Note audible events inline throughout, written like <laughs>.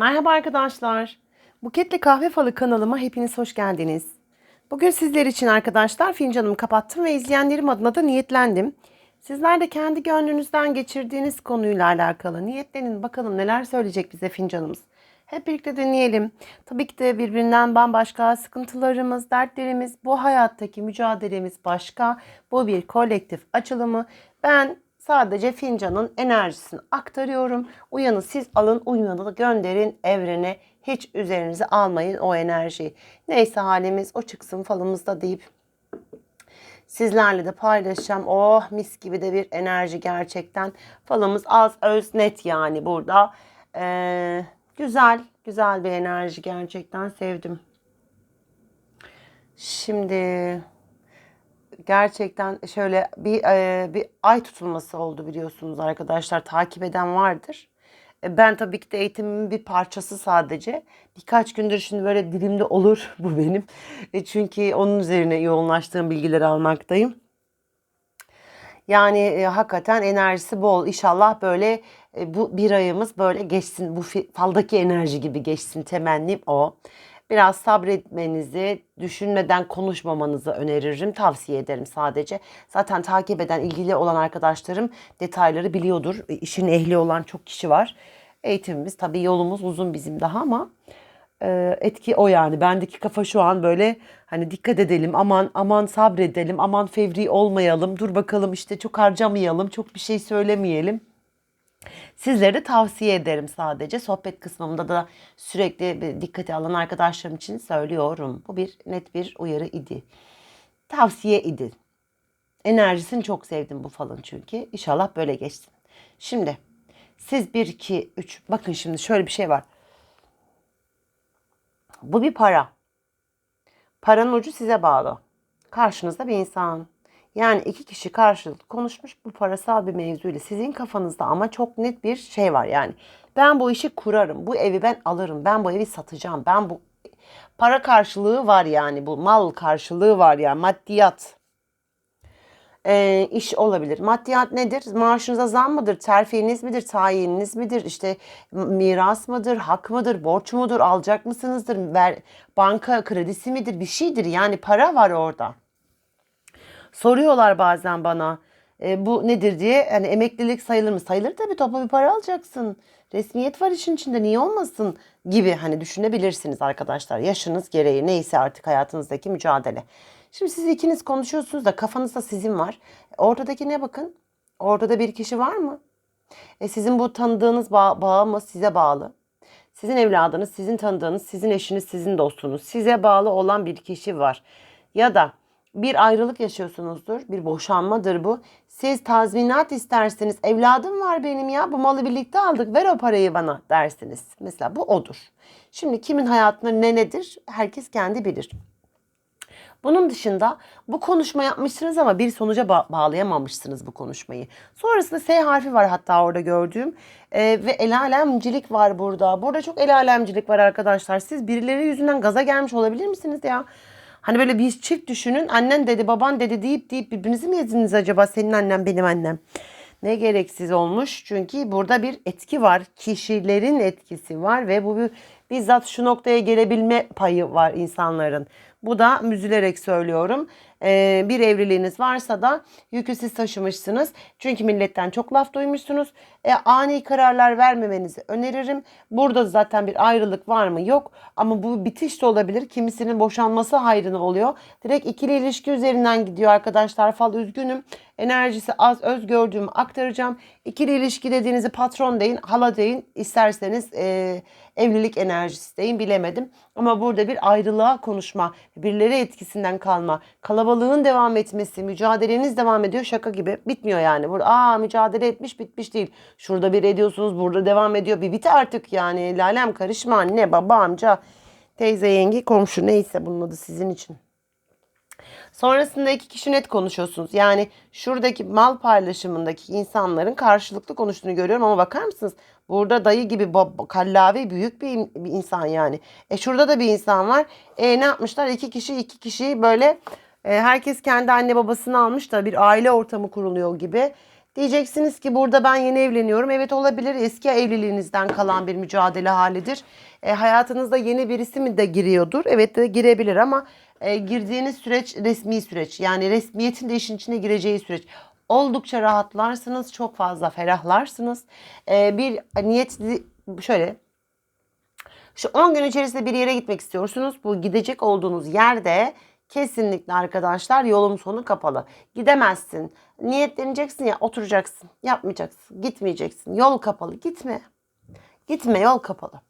Merhaba arkadaşlar. Buketli Kahve Falı kanalıma hepiniz hoş geldiniz. Bugün sizler için arkadaşlar fincanımı kapattım ve izleyenlerim adına da niyetlendim. Sizler de kendi gönlünüzden geçirdiğiniz konuyla alakalı niyetlenin bakalım neler söyleyecek bize fincanımız. Hep birlikte dinleyelim. Tabii ki de birbirinden bambaşka sıkıntılarımız, dertlerimiz, bu hayattaki mücadelemiz başka. Bu bir kolektif açılımı. Ben sadece fincanın enerjisini aktarıyorum. Uyanı siz alın, uyanı da gönderin evrene. Hiç üzerinize almayın o enerjiyi. Neyse halimiz o çıksın falımızda deyip sizlerle de paylaşacağım. Oh mis gibi de bir enerji gerçekten. Falımız az öz net yani burada. Ee, güzel, güzel bir enerji gerçekten sevdim. Şimdi gerçekten şöyle bir e, bir ay tutulması oldu biliyorsunuz arkadaşlar. Takip eden vardır. E, Ben tabii ki de eğitimimin bir parçası sadece. Birkaç gündür şimdi böyle dilimde olur <laughs> bu benim. E, çünkü onun üzerine yoğunlaştığım bilgileri almaktayım. Yani e, hakikaten enerjisi bol. İnşallah böyle e, bu bir ayımız böyle geçsin. Bu faldaki enerji gibi geçsin. Temennim o. Biraz sabretmenizi, düşünmeden konuşmamanızı öneririm. Tavsiye ederim sadece. Zaten takip eden, ilgili olan arkadaşlarım detayları biliyordur. E, İşin ehli olan çok kişi var. Eğitimimiz tabii yolumuz uzun bizim daha ama e, etki o yani. Bendeki kafa şu an böyle hani dikkat edelim, aman aman sabredelim, aman fevri olmayalım, dur bakalım işte çok harcamayalım, çok bir şey söylemeyelim. Sizlere tavsiye ederim sadece. Sohbet kısmımda da sürekli dikkate alan arkadaşlarım için söylüyorum. Bu bir net bir uyarı idi. Tavsiye idi. Enerjisini çok sevdim bu falın çünkü. İnşallah böyle geçsin. Şimdi siz 1, 2, 3 bakın şimdi şöyle bir şey var. Bu bir para. Paranın ucu size bağlı. Karşınızda bir insan. Yani iki kişi karşılıklı konuşmuş bu parasal bir mevzuyla. Sizin kafanızda ama çok net bir şey var yani. Ben bu işi kurarım. Bu evi ben alırım. Ben bu evi satacağım. Ben bu para karşılığı var yani bu mal karşılığı var yani maddiyat e, iş olabilir. Maddiyat nedir? Maaşınıza zam mıdır? Terfiniz midir? Tayininiz midir? İşte miras mıdır? Hak mıdır? Borç mudur? Alacak mısınızdır? Ver, banka kredisi midir? Bir şeydir. Yani para var orada. Soruyorlar bazen bana e, bu nedir diye. Hani emeklilik sayılır mı? Sayılır tabii toplu bir para alacaksın. Resmiyet var işin içinde niye olmasın gibi hani düşünebilirsiniz arkadaşlar. Yaşınız gereği neyse artık hayatınızdaki mücadele. Şimdi siz ikiniz konuşuyorsunuz da kafanızda sizin var. Ortadaki ne bakın? Ortada bir kişi var mı? E sizin bu tanıdığınız bağ, bağı mı size bağlı? Sizin evladınız, sizin tanıdığınız, sizin eşiniz, sizin dostunuz. Size bağlı olan bir kişi var. Ya da bir ayrılık yaşıyorsunuzdur. Bir boşanmadır bu. Siz tazminat isterseniz evladım var benim ya bu malı birlikte aldık ver o parayı bana dersiniz. Mesela bu odur. Şimdi kimin hayatında ne nedir herkes kendi bilir. Bunun dışında bu konuşma yapmışsınız ama bir sonuca ba- bağlayamamışsınız bu konuşmayı. Sonrasında S harfi var hatta orada gördüğüm Ee, ve el alemcilik var burada. Burada çok el alemcilik var arkadaşlar. Siz birileri yüzünden gaza gelmiş olabilir misiniz ya? Hani böyle bir çift düşünün. Annen dedi, baban dedi deyip deyip birbirinizi mi yediniz acaba? Senin annem, benim annem. Ne gereksiz olmuş. Çünkü burada bir etki var. Kişilerin etkisi var ve bu bir, bizzat şu noktaya gelebilme payı var insanların. Bu da müzülerek söylüyorum. Ee, bir evliliğiniz varsa da yükü siz taşımışsınız. Çünkü milletten çok laf duymuşsunuz. E, ani kararlar vermemenizi öneririm. Burada zaten bir ayrılık var mı? Yok. Ama bu bitiş de olabilir. Kimisinin boşanması hayrına oluyor. Direkt ikili ilişki üzerinden gidiyor arkadaşlar. Fal üzgünüm. Enerjisi az öz gördüğümü aktaracağım. İkili ilişki dediğinizi patron deyin, hala deyin. İsterseniz e, evlilik enerjisi deyin bilemedim. Ama burada bir ayrılığa konuşma, birileri etkisinden kalma, kalabalığın devam etmesi, mücadeleniz devam ediyor şaka gibi. Bitmiyor yani. Burada aa mücadele etmiş bitmiş değil. Şurada bir ediyorsunuz, burada devam ediyor. Bir bit artık yani. Lalem karışma anne, baba, amca, teyze, yenge, komşu neyse bunun adı sizin için. Sonrasında iki kişi net konuşuyorsunuz. Yani şuradaki mal paylaşımındaki insanların karşılıklı konuştuğunu görüyorum ama bakar mısınız? Burada dayı gibi kallavi büyük bir, bir insan yani. E şurada da bir insan var. E ne yapmışlar? İki kişi iki kişi böyle herkes kendi anne babasını almış da bir aile ortamı kuruluyor gibi. Diyeceksiniz ki burada ben yeni evleniyorum. Evet olabilir. Eski evliliğinizden kalan bir mücadele halidir. E, hayatınızda yeni birisi mi de giriyordur? Evet de girebilir ama e, girdiğiniz süreç resmi süreç. Yani resmiyetin de işin içine gireceği süreç. Oldukça rahatlarsınız. Çok fazla ferahlarsınız. E, bir niyet şöyle şu 10 gün içerisinde bir yere gitmek istiyorsunuz. Bu gidecek olduğunuz yerde kesinlikle arkadaşlar yolun sonu kapalı. Gidemezsin. Niyetleneceksin ya oturacaksın. Yapmayacaksın. Gitmeyeceksin. Yol kapalı. Gitme. Gitme yol kapalı.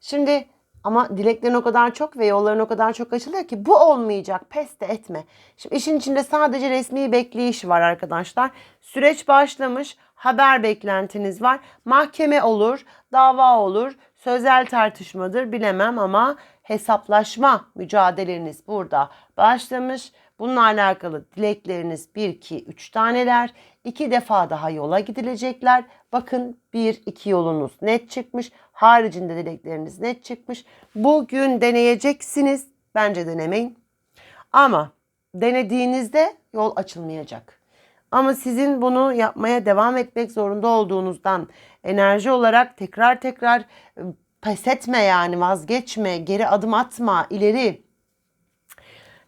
Şimdi ama dileklerin o kadar çok ve yolların o kadar çok açılıyor ki bu olmayacak. Pes de etme. Şimdi işin içinde sadece resmi bekleyiş var arkadaşlar. Süreç başlamış. Haber beklentiniz var. Mahkeme olur, dava olur, sözel tartışmadır bilemem ama hesaplaşma mücadeleniz burada başlamış. Bununla alakalı dilekleriniz 1, 2, 3 taneler. 2 defa daha yola gidilecekler. Bakın 1, 2 yolunuz net çıkmış. Haricinde dilekleriniz net çıkmış. Bugün deneyeceksiniz. Bence denemeyin. Ama denediğinizde yol açılmayacak. Ama sizin bunu yapmaya devam etmek zorunda olduğunuzdan enerji olarak tekrar tekrar pes etme yani vazgeçme, geri adım atma, ileri.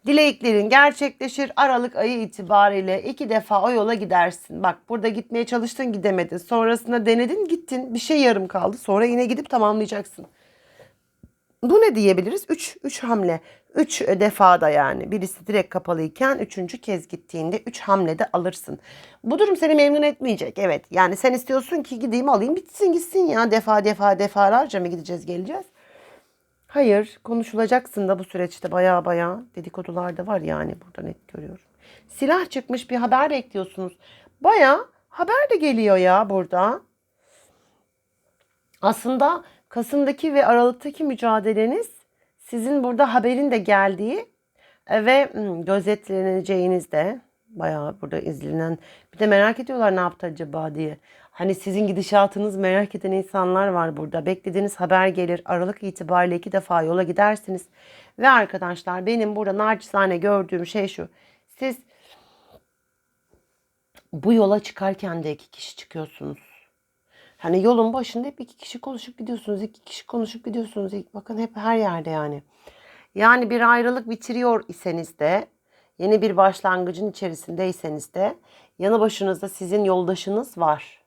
Dileklerin gerçekleşir. Aralık ayı itibariyle iki defa o yola gidersin. Bak burada gitmeye çalıştın gidemedin. Sonrasında denedin gittin. Bir şey yarım kaldı. Sonra yine gidip tamamlayacaksın. Bu ne diyebiliriz? 3 3 hamle. 3 defada yani. Birisi direkt kapalıyken üçüncü kez gittiğinde 3 hamlede alırsın. Bu durum seni memnun etmeyecek. Evet. Yani sen istiyorsun ki gideyim alayım bitsin gitsin ya. Defa defa defalarca mı gideceğiz geleceğiz? Hayır. Konuşulacaksın da bu süreçte baya baya dedikodular da var yani. Burada net görüyorum. Silah çıkmış bir haber bekliyorsunuz. Baya haber de geliyor ya burada. Aslında Kasım'daki ve Aralık'taki mücadeleniz sizin burada haberin de geldiği e, ve hmm, gözetleneceğiniz de bayağı burada izlenen bir de merak ediyorlar ne yaptı acaba diye. Hani sizin gidişatınız merak eden insanlar var burada. Beklediğiniz haber gelir. Aralık itibariyle iki defa yola gidersiniz. Ve arkadaşlar benim burada naçizane gördüğüm şey şu. Siz bu yola çıkarken de iki kişi çıkıyorsunuz. Hani yolun başında hep iki kişi konuşup gidiyorsunuz. iki kişi konuşup gidiyorsunuz. Bakın hep her yerde yani. Yani bir ayrılık bitiriyor iseniz de yeni bir başlangıcın içerisindeyseniz de yanı başınızda sizin yoldaşınız var.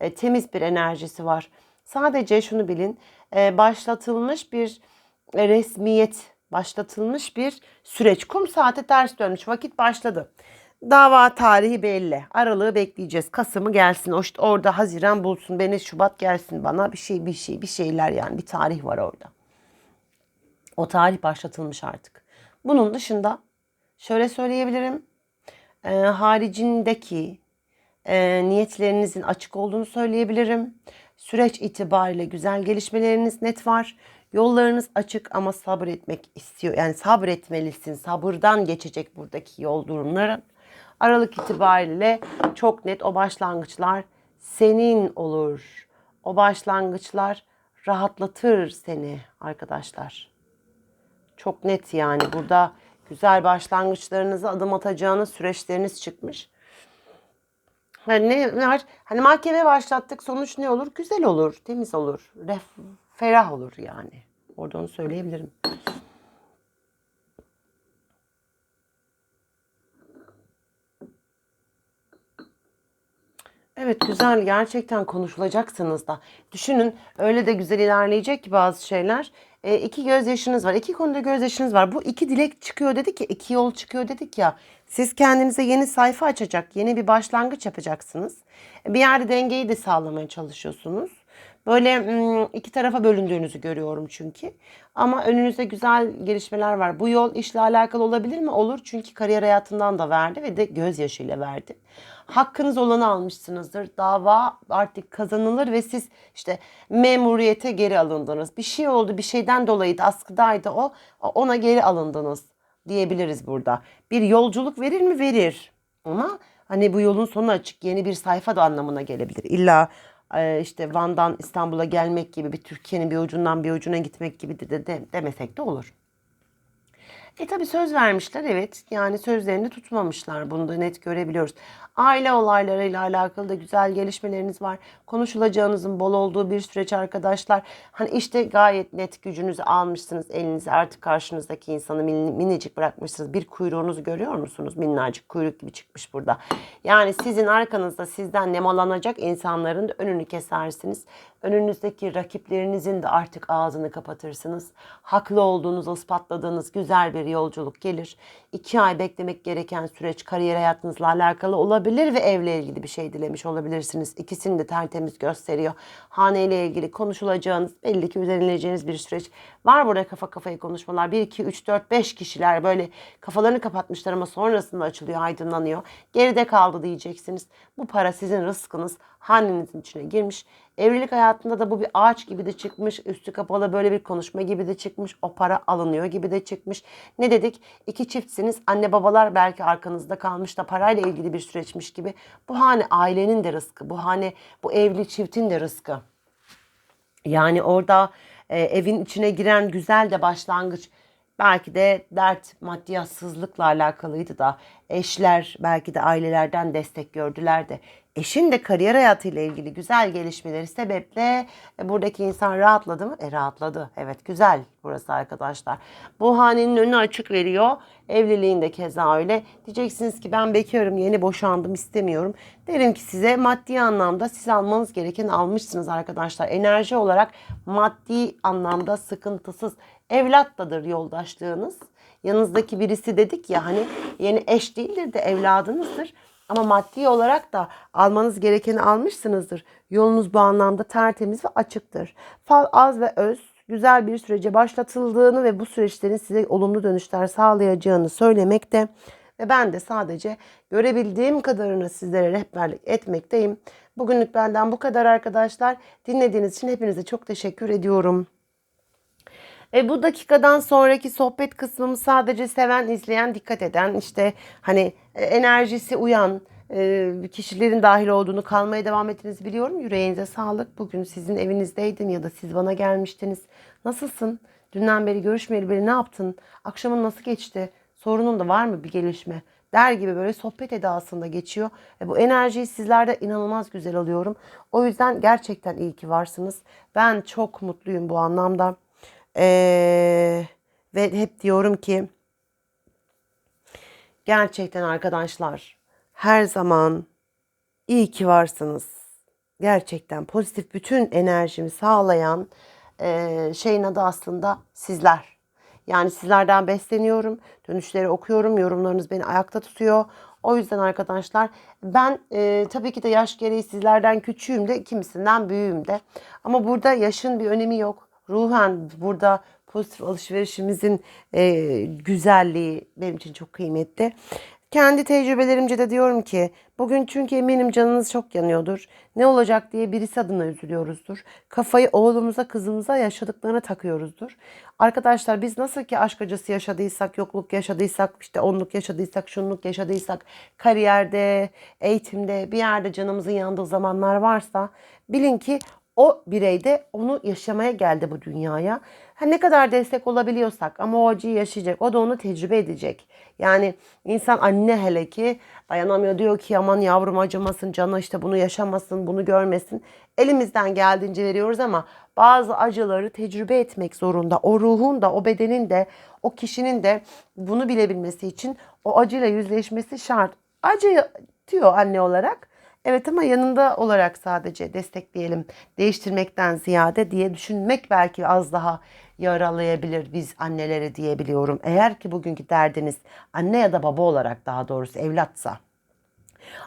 E, temiz bir enerjisi var. Sadece şunu bilin. E, başlatılmış bir e, resmiyet, başlatılmış bir süreç. Kum saate ters dönmüş. Vakit başladı. Dava tarihi belli. Aralığı bekleyeceğiz. Kasım'ı gelsin. O işte orada Haziran bulsun. Beni Şubat gelsin bana. Bir şey bir şey bir şeyler yani. Bir tarih var orada. O tarih başlatılmış artık. Bunun dışında şöyle söyleyebilirim. E, haricindeki e, niyetlerinizin açık olduğunu söyleyebilirim. Süreç itibariyle güzel gelişmeleriniz net var. Yollarınız açık ama sabretmek istiyor. Yani sabretmelisin. Sabırdan geçecek buradaki yol durumları. Aralık itibariyle çok net o başlangıçlar senin olur. O başlangıçlar rahatlatır seni arkadaşlar. Çok net yani burada güzel başlangıçlarınızı adım atacağınız süreçleriniz çıkmış. Hani ne var? Hani mahkeme başlattık sonuç ne olur? Güzel olur, temiz olur, ref, ferah olur yani. Orada onu söyleyebilirim. Evet güzel gerçekten konuşulacaksınız da. Düşünün öyle de güzel ilerleyecek ki bazı şeyler. E, iki gözyaşınız var. iki konuda gözyaşınız var. Bu iki dilek çıkıyor dedik ya. iki yol çıkıyor dedik ya. Siz kendinize yeni sayfa açacak, yeni bir başlangıç yapacaksınız. Bir yerde dengeyi de sağlamaya çalışıyorsunuz. Böyle iki tarafa bölündüğünüzü görüyorum çünkü. Ama önünüzde güzel gelişmeler var. Bu yol işle alakalı olabilir mi? Olur çünkü kariyer hayatından da verdi ve de gözyaşıyla verdi. Hakkınız olanı almışsınızdır. Dava artık kazanılır ve siz işte memuriyete geri alındınız. Bir şey oldu, bir şeyden dolayı da askıdaydı o. Ona geri alındınız diyebiliriz burada. Bir yolculuk verir mi? Verir. Ama hani bu yolun sonu açık yeni bir sayfa da anlamına gelebilir. İlla işte Van'dan İstanbul'a gelmek gibi bir Türkiye'nin bir ucundan bir ucuna gitmek gibi de, de demesek de olur. E tabi söz vermişler evet. Yani sözlerini tutmamışlar. Bunu da net görebiliyoruz. Aile olaylarıyla alakalı da güzel gelişmeleriniz var. Konuşulacağınızın bol olduğu bir süreç arkadaşlar. Hani işte gayet net gücünüzü almışsınız elinize. Artık karşınızdaki insanı min- minicik bırakmışsınız. Bir kuyruğunuzu görüyor musunuz? Minnacık kuyruk gibi çıkmış burada. Yani sizin arkanızda sizden nemalanacak insanların önünü kesersiniz. Önünüzdeki rakiplerinizin de artık ağzını kapatırsınız. Haklı olduğunuzu ispatladığınız güzel bir yolculuk gelir. İki ay beklemek gereken süreç kariyer hayatınızla alakalı olabilir ve evle ilgili bir şey dilemiş olabilirsiniz. İkisini de tertemiz gösteriyor. Haneyle ilgili konuşulacağınız belli ki üzerinleyeceğiniz bir süreç var burada kafa kafaya konuşmalar. 1, 2, 3, 4, 5 kişiler böyle kafalarını kapatmışlar ama sonrasında açılıyor, aydınlanıyor. Geride kaldı diyeceksiniz. Bu para sizin rızkınız hanenizin içine girmiş. Evlilik hayatında da bu bir ağaç gibi de çıkmış. Üstü kapalı böyle bir konuşma gibi de çıkmış. O para alınıyor gibi de çıkmış. Ne dedik? İki çiftsiniz. Anne babalar belki arkanızda kalmış da parayla ilgili bir süreçmiş gibi. Bu hane ailenin de rızkı. Bu hane bu evli çiftin de rızkı. Yani orada e, evin içine giren güzel de başlangıç belki de dert maddiyatsızlıkla alakalıydı da eşler belki de ailelerden destek gördüler de eşin de kariyer hayatıyla ilgili güzel gelişmeleri sebeple e, buradaki insan rahatladı mı? E rahatladı. Evet güzel burası arkadaşlar. Bu hanenin önü açık veriyor. Evliliğin de keza öyle. Diyeceksiniz ki ben bekarım yeni boşandım istemiyorum. Derim ki size maddi anlamda siz almanız gereken almışsınız arkadaşlar. Enerji olarak maddi anlamda sıkıntısız. Evlatladır yoldaşlığınız. Yanınızdaki birisi dedik ya hani yeni eş değildir de evladınızdır. Ama maddi olarak da almanız gerekeni almışsınızdır. Yolunuz bu anlamda tertemiz ve açıktır. Fal az ve öz güzel bir sürece başlatıldığını ve bu süreçlerin size olumlu dönüşler sağlayacağını söylemekte. Ve ben de sadece görebildiğim kadarını sizlere rehberlik etmekteyim. Bugünlük benden bu kadar arkadaşlar. Dinlediğiniz için hepinize çok teşekkür ediyorum. E, bu dakikadan sonraki sohbet kısmımı sadece seven, izleyen, dikkat eden, işte hani e, enerjisi uyan e, kişilerin dahil olduğunu kalmaya devam ettiğinizi biliyorum. Yüreğinize sağlık. Bugün sizin evinizdeydim ya da siz bana gelmiştiniz. Nasılsın? Dünden beri görüşmeyeli beri ne yaptın? Akşamın nasıl geçti? Sorunun da var mı bir gelişme? Der gibi böyle sohbet edasında geçiyor. E, bu enerjiyi sizlerde inanılmaz güzel alıyorum. O yüzden gerçekten iyi ki varsınız. Ben çok mutluyum bu anlamda. Ee, ve hep diyorum ki gerçekten arkadaşlar her zaman iyi ki varsınız. Gerçekten pozitif bütün enerjimi sağlayan e, şeyin adı aslında sizler. Yani sizlerden besleniyorum, dönüşleri okuyorum, yorumlarınız beni ayakta tutuyor. O yüzden arkadaşlar ben e, tabii ki de yaş gereği sizlerden küçüğüm de kimisinden büyüğüm de. Ama burada yaşın bir önemi yok. Ruhen burada pozitif alışverişimizin e, güzelliği benim için çok kıymetli. Kendi tecrübelerimce de diyorum ki bugün çünkü eminim canınız çok yanıyordur. Ne olacak diye birisi adına üzülüyoruzdur. Kafayı oğlumuza kızımıza yaşadıklarına takıyoruzdur. Arkadaşlar biz nasıl ki aşk acısı yaşadıysak, yokluk yaşadıysak, işte onluk yaşadıysak, şunluk yaşadıysak, kariyerde, eğitimde bir yerde canımızın yandığı zamanlar varsa bilin ki o birey de onu yaşamaya geldi bu dünyaya. Ha, ne kadar destek olabiliyorsak ama o acıyı yaşayacak. O da onu tecrübe edecek. Yani insan anne hele ki dayanamıyor diyor ki aman yavrum acımasın canı işte bunu yaşamasın bunu görmesin. Elimizden geldiğince veriyoruz ama bazı acıları tecrübe etmek zorunda. O ruhun da o bedenin de o kişinin de bunu bilebilmesi için o acıyla yüzleşmesi şart. Acı diyor anne olarak. Evet ama yanında olarak sadece destekleyelim. Değiştirmekten ziyade diye düşünmek belki az daha yaralayabilir biz anneleri diyebiliyorum. Eğer ki bugünkü derdiniz anne ya da baba olarak daha doğrusu evlatsa.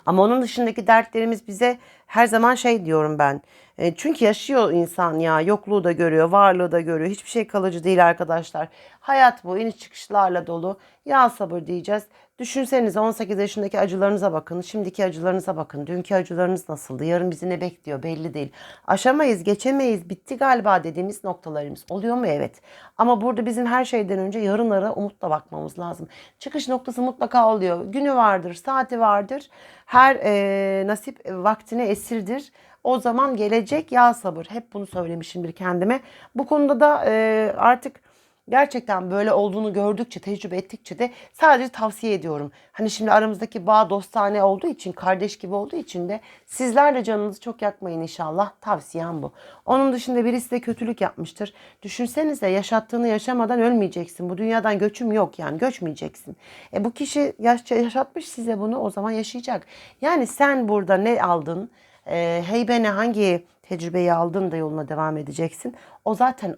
Ama onun dışındaki dertlerimiz bize her zaman şey diyorum ben. E, çünkü yaşıyor insan ya. Yokluğu da görüyor, varlığı da görüyor. Hiçbir şey kalıcı değil arkadaşlar. Hayat bu iniş çıkışlarla dolu. Ya sabır diyeceğiz. Düşünsenize 18 yaşındaki acılarınıza bakın. Şimdiki acılarınıza bakın. Dünkü acılarınız nasıldı? Yarın bizi ne bekliyor belli değil. Aşamayız, geçemeyiz, bitti galiba dediğimiz noktalarımız oluyor mu? Evet. Ama burada bizim her şeyden önce yarınlara umutla bakmamız lazım. Çıkış noktası mutlaka oluyor. Günü vardır, saati vardır. Her e, nasip vaktine esirdir. O zaman gelecek ya sabır. Hep bunu söylemişimdir kendime. Bu konuda da e, artık gerçekten böyle olduğunu gördükçe, tecrübe ettikçe de sadece tavsiye ediyorum. Hani şimdi aramızdaki bağ dostane olduğu için, kardeş gibi olduğu için de sizler de canınızı çok yakmayın inşallah. Tavsiyem bu. Onun dışında birisi de kötülük yapmıştır. Düşünsenize yaşattığını yaşamadan ölmeyeceksin. Bu dünyadan göçüm yok yani göçmeyeceksin. E bu kişi yaş- yaşatmış size bunu o zaman yaşayacak. Yani sen burada ne aldın? E, heybene hangi tecrübeyi aldın da yoluna devam edeceksin. O zaten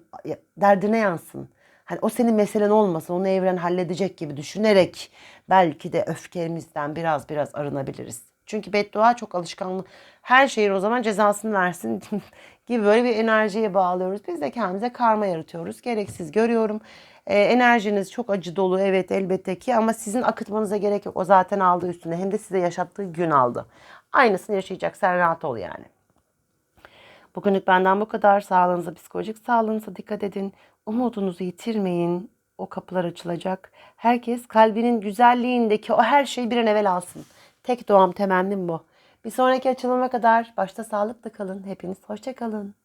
derdine yansın. Hani o senin meselen olmasın, onu evren halledecek gibi düşünerek belki de öfkemizden biraz biraz arınabiliriz. Çünkü beddua çok alışkanlık. Her şeyin o zaman cezasını versin <laughs> gibi böyle bir enerjiye bağlıyoruz. Biz de kendimize karma yaratıyoruz. Gereksiz görüyorum. Ee, enerjiniz çok acı dolu evet elbette ki ama sizin akıtmanıza gerek yok. O zaten aldı üstüne hem de size yaşattığı gün aldı. Aynısını yaşayacak. Sen rahat ol yani. Bugünlük benden bu kadar. Sağlığınıza, psikolojik sağlığınıza dikkat edin. Umudunuzu yitirmeyin. O kapılar açılacak. Herkes kalbinin güzelliğindeki o her şeyi bir an evvel alsın. Tek doğam temennim bu. Bir sonraki açılıma kadar başta sağlıkla kalın. Hepiniz hoşça kalın.